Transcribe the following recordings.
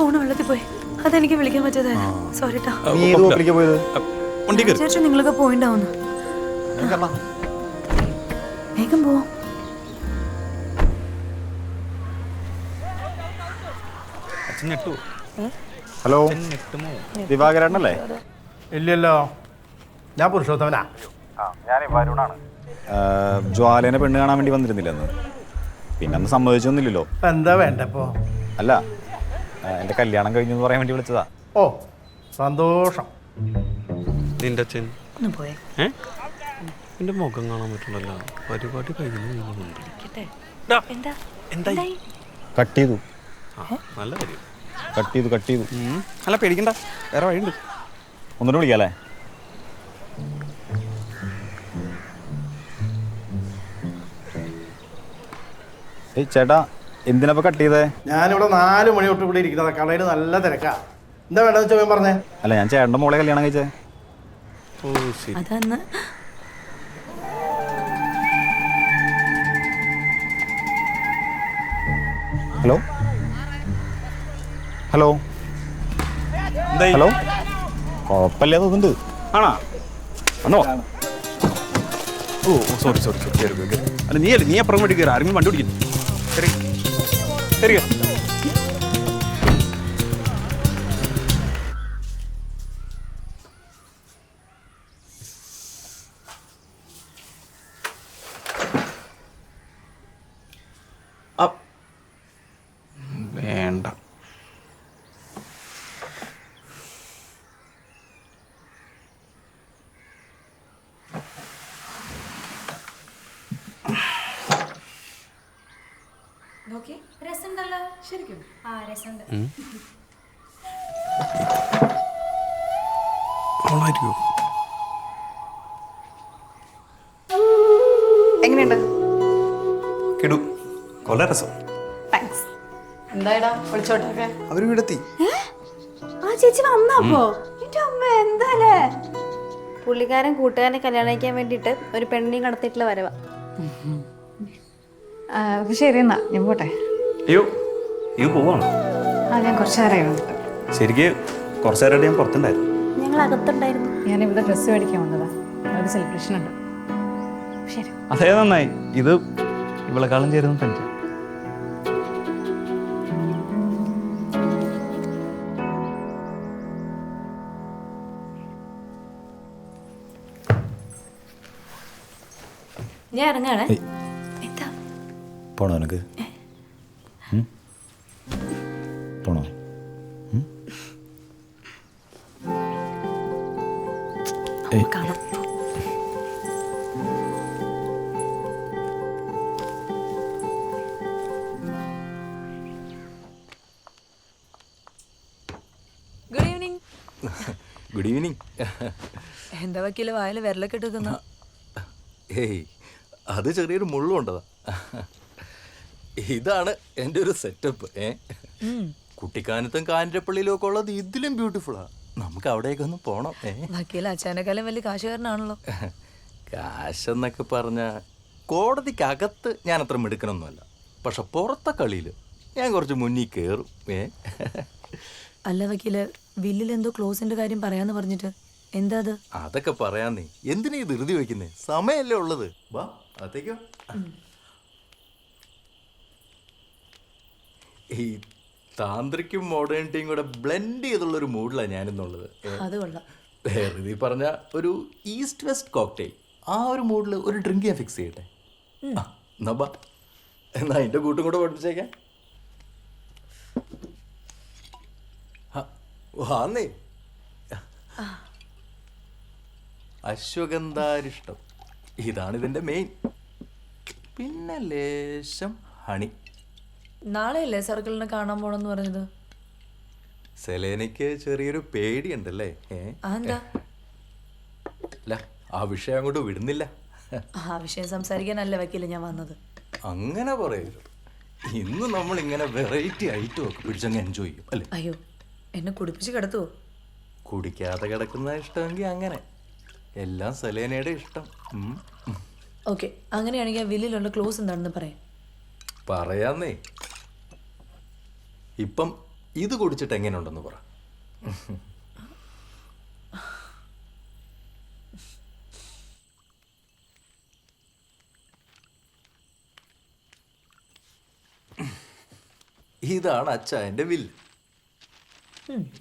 Phone വെള്ളത്തിൽ പോയി. അതെനിക്ക് വിളിക്കാൻ പറ്റാതായിരുന്നു സോറി ട്ടാ. നീ ഏത് ഹോട്ടലിലേക്ക് പോയത്? വണ്ടി കയറി. വിചാരിച്ചു നിങ്ങളൊക്കെ പോയിണ്ടാവുന്നു വേഗം പോവാം ഹലോ? ദിവാകരണ്ണല്ലേ ഇല്ലല്ലോ. ഞാൻ പുരുഷോത്തമനാ. ജ്വാലേനെ പെണ്ണ് കാണാൻ വേണ്ടി വന്നിരുന്നില്ല അന്ന് പിന്നെ അന്ന് സമ്മതിച്ചൊന്നുമില്ലല്ലോ. ഇപ്പൊ എന്താ വേണ്ടപ്പോ? അല്ല ആ, എന്റെ കല്യാണം കഴിഞ്ഞു എന്ന് പറയാൻ വേണ്ടി വിളിച്ചതാ. ഓ സന്തോഷം. നിന്റെ അച്ഛൻ? ഒന്ന് പോയേ. ഏ? നിന്റെ മുഖം കാണാൻ പറ്റുള്ളല്ലോ പരിപാടി കഴിഞ്ഞു എന്തായി? കട്ട് ചെയ്തു. ആ നല്ല കാര്യം. കട്ട് ചെയ്തു കട്ട് ചെയ്തു. അല്ല പേടിക്കണ്ട. വേറെ വഴിയുണ്ട്. ഒന്നുകൂടെ വിളിക്കാല്ലേ? ഏയ് ചേട്ടാ എന്തിനപ്പോ കട്ട് ചെയ്തേ? ഞാനിവിടെ നാല് മണി തൊട്ട് ഇവിടെ ഇരിക്കുന്നത്. കടയിൽ നല്ല തിരക്കാ. എന്താ വേണ്ടെന്ന് വെച്ചാൽ പറഞ്ഞേ. അല്ല ഞാൻ ചേട്ടന്റെ മോളെ കല്യാണം കഴിച്ചേ. ഓ ശരി. അതന്ന്. ഹലോ? ഹലോ? ഹലോ? കുഴപ്പമില്ലാതെ തോന്നുന്നുണ്ട് ആണോ? വന്നോ. ഓ സോറി സോറി സോറി അല്ല നീ അല്ലേ നീ അപ്പുറം വേണ്ടി കയറി. ആരെങ്കിലും വണ്ടി പിടിക്കുന്നു കയറി കയറി ശരിക്കും. ആ രസമുണ്ട്. അവളായിരിക്കുമോ എങ്ങനെയുണ്ട്? കിടു. കൊല്ല രസം. താങ്ക്സ് എന്തായടാ? വിളിച്ചോട്ടൊക്കെ അവർ വീടെത്തി. ആ ചേച്ചി വന്നപ്പോ എന്റെ അമ്മ എന്താലേ? പുള്ളിക്കാരൻ കൂട്ടുകാരനെ കല്യാണം കഴിക്കാൻ വേണ്ടിയിട്ട് ഒരു പെണ്ണിനെയും കടത്തിയിട്ടുള്ള വരവാ. ശരി എന്നാ. ഞാൻ പോട്ടെ. അയ്യോ. ഇത് പോവാണോ? ആ ഞാൻ കുറച്ച് നേരം ശരിക്ക് കുറച്ച് നേരമായിട്ട് ഞാൻ പുറത്തുണ്ടായിരുന്നു. ഞങ്ങൾ അകത്തുണ്ടായിരുന്നു ഞാൻ ഇവിടെ ഡ്രസ്സ് മേടിക്കാൻ വന്നതാ. ഒരു സെലിബ്രേഷൻ ഉണ്ട്. ശരി. അതേ നന്നായി. ഇത് ഇവളെക്കാളും ചേരുന്ന പെന്റ് ഞാൻ ഇറങ്ങാണേ എന്താ? പോണോ നിനക്ക്? ഗുഡ് ഈവനിങ് എന്താ വക്കീൽ? വായിൽ വിരലൊക്കെ ഇട്ട് ഏയ് അത് ചെറിയൊരു മുള്ളുണ്ടതാ ഇതാണ് എന്റെ ഒരു സെറ്റപ്പ് ഏ? കുട്ടിക്കാനത്തും കാഞ്ഞിരപ്പള്ളിയിലും ഒക്കെ ഉള്ളത് ഇതിലും ബ്യൂട്ടിഫുള്ളാ നമുക്ക് അവിടേക്ക് ഒന്ന് പോണം ഏ? വക്കീൽ അച്ഛനെക്കാളും വലിയ കാശുകാരനാണല്ലോ. കാശെന്നൊക്കെ പറഞ്ഞ കോടതിക്കകത്ത് ഞാൻ അത്ര മെടുക്കണമെന്നല്ല പക്ഷെ പുറത്തെ കളിയിൽ ഞാൻ കുറച്ച് മുന്നിൽ കയറും ഏ? അല്ല വക്കീൽ വില്ലിൽ എന്തോ ക്ലോസിന്റെ കാര്യം പറയാന്ന് പറഞ്ഞിട്ട്. എന്താ അത്? അതൊക്കെ പറയാന്നേ എന്തിനാ ഈ ധൃതി വെക്കുന്നേ സമയല്ലേ ഉള്ളത്. വാ അതേക്കോ ഈ താന്ത്രിക്കും മോഡേണിറ്റിയും കൂടെ ബ്ലെൻഡ് ചെയ്തുള്ള ഒരു മൂഡിലാണ് ഞാനിന്നുള്ളത് അത് കൊള്ളാം. പറഞ്ഞ ഒരു ഈസ്റ്റ് വെസ്റ്റ് കോക്ടെയിൽ ആ ഒരു മൂഡിൽ ഒരു ഡ്രിങ്ക് ഞാൻ ഫിക്സ് ചെയ്യട്ടെ? എന്നാ ബാ. എന്നാ അതിന്റെ കൂട്ടും കൂടെ പഠിപ്പിച്ചേക്കാം. വാന്നേ. അശ്വഗന്ധാരിഷ്ടം. ഇതാണ് ഇതിന്റെ മെയിൻ പിന്നെ ലേശം ഹണി. നാളെയല്ലേ സർക്കിളിനെ കാണാൻ പോണെന്ന് പറഞ്ഞത്? സെലേനയ്ക്ക് ചെറിയൊരു പേടിയുണ്ടല്ലേ? ഏ? അതെന്താ? അല്ല ആ വിഷയം അങ്ങോട്ട് വിടുന്നില്ല. ആ വിഷയം സംസാരിക്കാനല്ല വക്കീൽ ഞാൻ വന്നത്. അങ്ങനെ പറയരുത്. ഇന്ന് നമ്മൾ ഇങ്ങനെ വെറൈറ്റി ആയിട്ട് ഒക്കെ പിടിച്ചങ്ങ് എൻജോയ് ചെയ്യും അല്ലേ? അയ്യോ. എന്നെ കുടിപ്പിച്ച് കിടത്തുവോ? കുടിക്കാതെ കിടക്കുന്ന ഇഷ്ടമെങ്കിൽ അങ്ങനെ. എല്ലാം സെലേനയുടെ ഇഷ്ടം. ഓക്കെ അങ്ങനെയാണെങ്കിൽ ആ വില്ലിലുള്ള ക്ലോസ് എന്താണെന്ന് പറയാം. പറയാന്നേ. ഇപ്പം ഇത് കുടിച്ചിട്ട് എങ്ങനെയുണ്ടെന്ന് പറ. ഇതാണ് അച്ഛ എന്റെ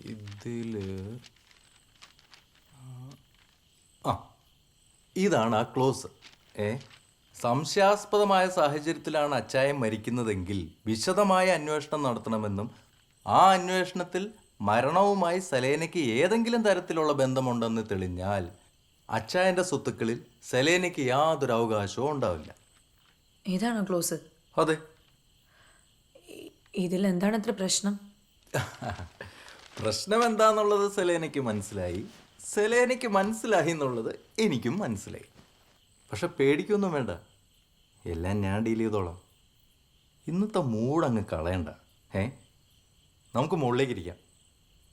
ഇതിൽ ആ ഇതാണ് ആ ക്ലോസ്. ഏ സംശയാസ്പദമായ സാഹചര്യത്തിലാണ് അച്ചായം മരിക്കുന്നതെങ്കിൽ വിശദമായ അന്വേഷണം നടത്തണമെന്നും ആ അന്വേഷണത്തിൽ മരണവുമായി സലേനയ്ക്ക് ഏതെങ്കിലും തരത്തിലുള്ള ബന്ധമുണ്ടെന്ന് തെളിഞ്ഞാൽ അച്ചായന്റെ സ്വത്തുക്കളിൽ സലേനയ്ക്ക് യാതൊരു അവകാശവും ഉണ്ടാവില്ല. ഇതാണോ ക്ലോസ്? അതെ. ഇതിൽ എന്താണ് അത്ര പ്രശ്നം? പ്രശ്നം എന്താന്നുള്ളത് സെലേനയ്ക്ക് മനസ്സിലായി. സെലേനയ്ക്ക് മനസ്സിലായി എന്നുള്ളത് എനിക്കും മനസ്സിലായി. പക്ഷെ പേടിക്കൊന്നും വേണ്ട. എല്ലാം ഞാൻ ഡീൽ ചെയ്തോളാം. ഇന്നത്തെ മൂഡ് അങ്ങ് കളയണ്ട. ഏ നമുക്ക് മുകളിലേക്ക് ഇരിക്കാം.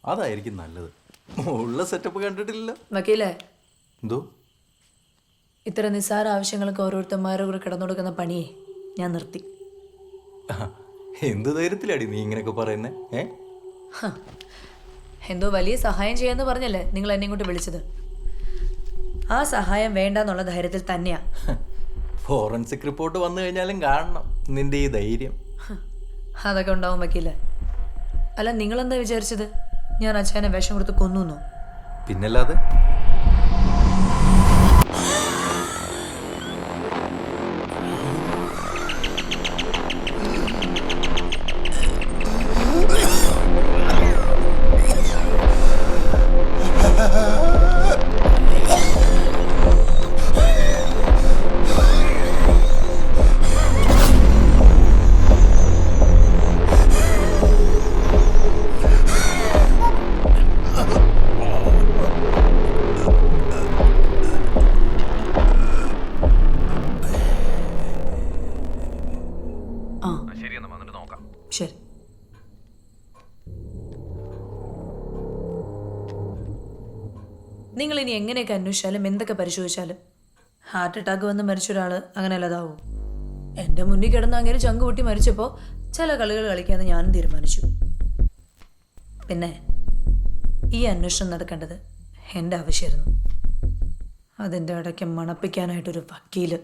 അതായിരിക്കും നല്ലത്. മുകളിലെ സെറ്റപ്പ് കണ്ടിട്ടില്ലേ വക്കീലേ? എന്തോ? ഇത്ര നിസ്സാര ആവശ്യങ്ങൾക്ക് ഓരോരുത്തന്മാരുടെ കൂടെ കിടന്നുകൊടുക്കുന്ന പണിയെ ഞാൻ നിർത്തി. എന്ത് ധൈര്യത്തിലാടി നീ ഇങ്ങനെയൊക്കെ പറയുന്നേ? ഏ. എന്തോ വലിയ സഹായം ചെയ്യാന്ന് പറഞ്ഞല്ലേ നിങ്ങൾ എന്നെ ഇങ്ങോട്ട് വിളിച്ചത്? ആ സഹായം വേണ്ടെന്നുള്ള ധൈര്യത്തിൽ തന്നെയാ. ഫോറൻസിക് റിപ്പോർട്ട് വന്നു കഴിഞ്ഞാലും കാണണം. നിന്റെ ഈ ധൈര്യം. അതൊക്കെ ഉണ്ടാവും വക്കീല. അല്ല നിങ്ങളെന്താ വിചാരിച്ചത്? ഞാൻ അച്ഛനെ വിഷം കൊടുത്ത് കൊന്നു പിന്നല്ലാതെ? ഇനി എങ്ങനെയൊക്കെ അന്വേഷിച്ചാലും എന്തൊക്കെ പരിശോധിച്ചാലും? ഹാർട്ട് അറ്റാക്ക് വന്ന് മരിച്ച ഒരാൾ അങ്ങനെ അല്ലാതാവും എന്റെ മുന്നിൽ കിടന്ന് അങ്ങനെ ചങ്ക് പൊട്ടി മരിച്ചപ്പോൾ ചില കളികൾ കളിക്കാമെന്ന് ഞാനും തീരുമാനിച്ചു. പിന്നെ ഈ അന്വേഷണം നടക്കേണ്ടത് എന്റെ ആവശ്യമായിരുന്നു. അതിന്റെ ഇടയ്ക്ക് മണപ്പിക്കാനായിട്ടൊരു വക്കീൽ.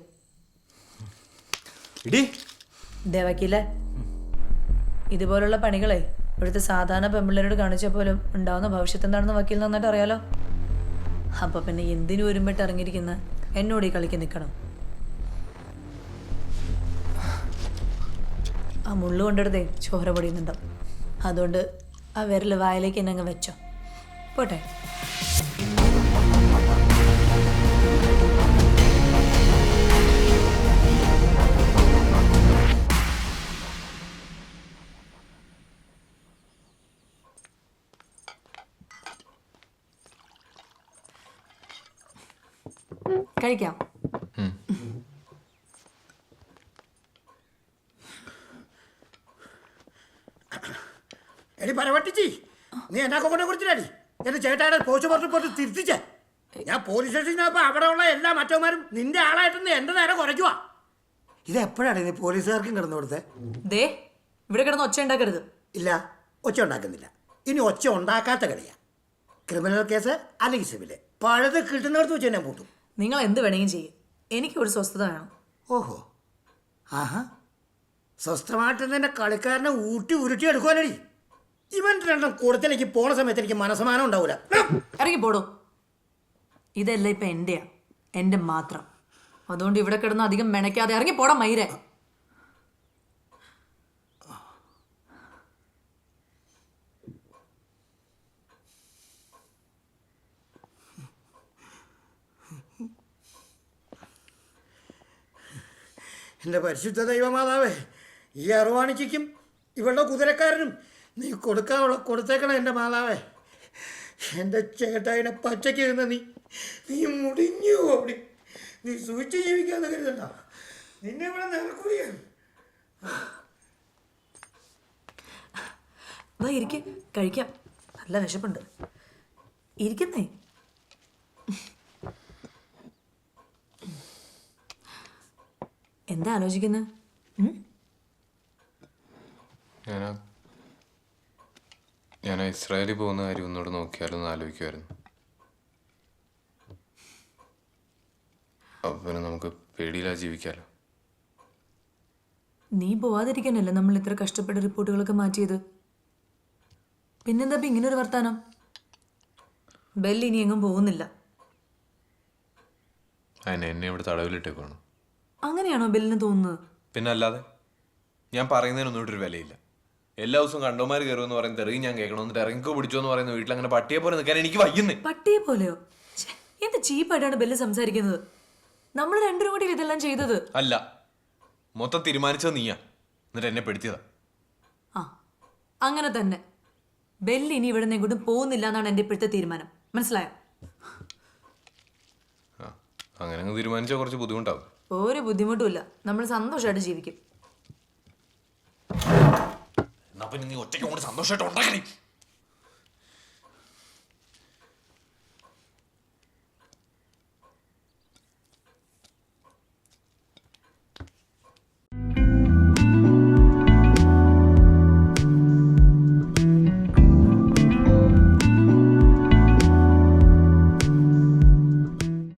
ദേ വക്കീലെ ഇതുപോലുള്ള പണികളെ ഇവിടുത്തെ സാധാരണ പെമ്പിള്ളേരോട് കാണിച്ച പോലും ഉണ്ടാവുന്ന ഭവിഷ്യത്ത് എന്താണെന്ന് വക്കീൽ നന്നായിട്ട് അറിയാലോ? അപ്പൊ പിന്നെ എന്തിനു ഒരുമ്പിട്ട് ഇറങ്ങിയിരിക്കുന്ന? എന്നോട് ഈ കളിക്ക് നിൽക്കണം ആ മുള്ളു കൊണ്ടെടുത്തേ ചോര പൊടിയുന്നുണ്ടാവും അതുകൊണ്ട് ആ വിരൽ വായിലേക്ക് എന്നെ അങ്ങ് വെച്ചോ. പോട്ടെ. കഴിക്കാം. എടി പരവട്ടിച്ചി നീ എന്നാ കൊണ്ടേ കുറിച്ചില്ലാടി എന്റെ ചേട്ടായുടെ പോസ്റ്റ് പറഞ്ഞു പോയിട്ട് തിരുത്തിച്ചേ. ഞാൻ പോലീസ് സ്റ്റേഷനിൽ അവിടെ ഉള്ള എല്ലാ മറ്റവന്മാരും നിന്റെ ആളായിട്ടെന്ന് എന്റെ നേരെ കുറയ്ക്കുവാ. ഇത് എപ്പോഴാണ് നീ പോലീസുകാർക്കും കിടന്നു കൊടുത്തേ? ദേ ഇവിടെ കിടന്ന് ഒച്ച ഉണ്ടാക്കരുത്. ഇല്ല ഒച്ച ഉണ്ടാക്കുന്നില്ല. ഇനി ഒച്ച ഉണ്ടാക്കാത്ത കളിയാ. ക്രിമിനൽ കേസ് അല്ലെങ്കിൽ സിവിൽ. പഴത് കിട്ടുന്നിടത്ത് വെച്ച് ഞാൻ പൂട്ടും. നിങ്ങൾ എന്ത് വേണമെങ്കിലും ചെയ്യും. എനിക്ക് ഒരു സ്വസ്ഥത വേണം. ഓഹോ. ആഹാ. സ്വസ്ഥമായിട്ട് നിന്റെ കളിക്കാരനെ ഊട്ടി ഉരുട്ടി എടുക്കുവാനടി. ഇവൻ രണ്ടും കൂടത്തിലേക്ക് പോണ സമയത്ത് എനിക്ക് മനസ്സമാനം ഉണ്ടാവൂല. ഇറങ്ങി പോടോ. ഇതല്ല ഇപ്പൊ എന്റെയാ. എന്റെ മാത്രം. അതുകൊണ്ട് ഇവിടെ കിടന്ന് അധികം മെനക്കാതെ ഇറങ്ങി പോടാ മയിരെ എന്റെ പരിശുദ്ധ ദൈവമാതാവേ ഈ അറുവാണിക്കും ഇവളുടെ കുതിരക്കാരനും നീ കൊടുക്കാനുള്ള കൊടുത്തേക്കണം എന്റെ മാതാവേ. എന്റെ ചേട്ടായിനെ പച്ചയ്ക്ക് ഇരുന്ന നീ നീ മുടിഞ്ഞു ഓടി. നീ സൂക്ഷിച്ച് ജീവിക്കാന്ന് കരുതണ്ട. നിന്നെ ഇവിടെ നിറക്കുകയാണ് വാ ഇരിക്കെ കഴിക്കാം. നല്ല വിശപ്പുണ്ട്. ഇരിക്കുന്നേ. എന്താ ആലോചിക്കുന്നത് ഞാൻ ഞാൻ ഇസ്രായേലിൽ പോകുന്ന കാര്യം ഒന്നുകൂടെ നോക്കിയാലൊന്ന് ആലോചിക്കുമായിരുന്നു അപ്പം നമുക്ക് പേടിയില്ലാ ജീവിക്കാലോ. നീ പോവാതിരിക്കാനല്ലേ നമ്മൾ ഇത്ര കഷ്ടപ്പെട്ട റിപ്പോർട്ടുകളൊക്കെ മാറ്റിയത്? പിന്നെന്താ ഇങ്ങനെ ഒരു വർത്താനം? ബെല്ല് ഇനി എങ്ങും പോകുന്നില്ല. അതിനെ എന്നെ ഇവിടെ തടവിലിട്ടേക്കാണ് അങ്ങനെയാണോ ബെല്ലിന് തോന്നുന്നത്? പിന്നെ അല്ലാതെ ഞാൻ പറയുന്നതിനൊന്നും ഇട്ടൊരു ഒരു വിലയില്ല. എല്ലാ ദിവസവും കണ്ടോമാർ കയറുമെന്ന് പറയുന്നത് തെറിയും ഞാൻ കേൾക്കണം. എന്നിട്ട് ഇറങ്ങിക്കോ പിടിച്ചോ എന്ന് പറയുന്ന വീട്ടിൽ അങ്ങനെ പട്ടിയെ പോലെ നിൽക്കാൻ എനിക്ക് വയ്യുന്നേ. പട്ടിയെ പോലെയോ? ഛെ, എന്ത് ചീപ്പായിട്ടാണ് ബെല്ല് സംസാരിക്കുന്നത്? നമ്മൾ രണ്ടുപേരും കൂടി ഇതെല്ലാം ചെയ്തത്. അല്ല മൊത്തം തീരുമാനിച്ചത് നീയാ. എന്നിട്ട് എന്നെ പെടുത്തിയതാ. ആ അങ്ങനെ തന്നെ. ബെല്ല് ഇനി ഇവിടെ നിന്ന് എങ്ങോട്ടും പോകുന്നില്ല എന്നാണ് എന്റെ ഇപ്പോഴത്തെ തീരുമാനം. മനസ്സിലായോ? ആ അങ്ങനെ അങ്ങ് തീരുമാനിച്ചാൽ കുറച്ച് ബുദ്ധിമുട്ടാവും. ഒരു ബുദ്ധിമുട്ടുമില്ല. നമ്മൾ സന്തോഷമായിട്ട് ജീവിക്കും. നീ ഒറ്റയ്ക്ക് സന്തോഷമായിട്ട്